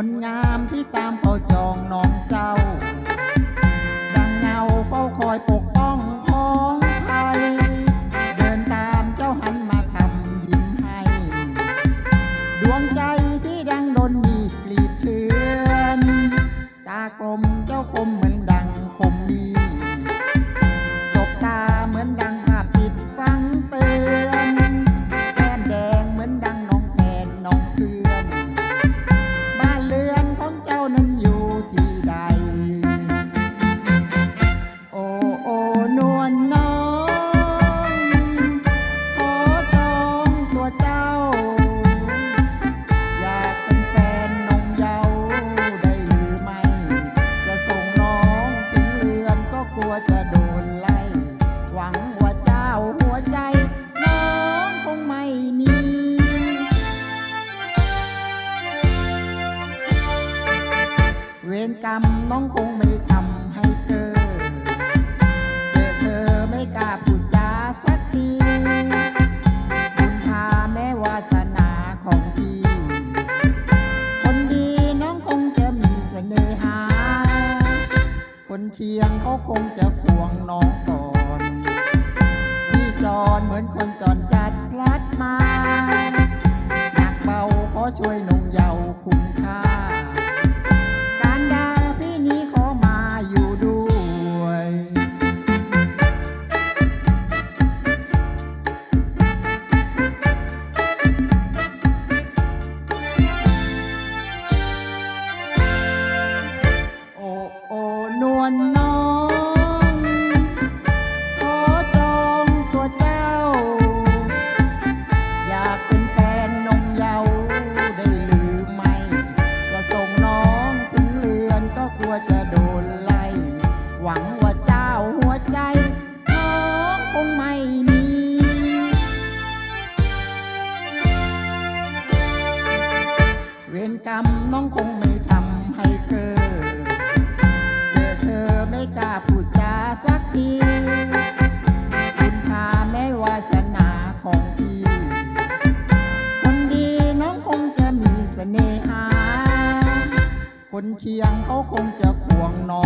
คนงามที่ตามเฝ้าจองน้องเจ้า ดังเงาเฝ้าคอยปกป้องพ้องไทยเดินตามเจ้าหันมาทำยิ้มให้ ดวงใจ ว่จะโดนไล่ หวังว่าเจ้าหัวใจ น้องคงไม่มี เวรกรรมน้องคงไม่ทำาคงจะควงน้องก่อนพี่จอนเหมือนคนจอนจัดพลัดมาหนักเบาขอช่วยหนู น้องคงไม่ทำให้เธอเจอเธอไม่กล้าพูดจาสักทีคุณพาแม่วาสนาของพี่คนดีน้องคงจะมีเสน่หา คนเคียงเขาคงจะควงน้อง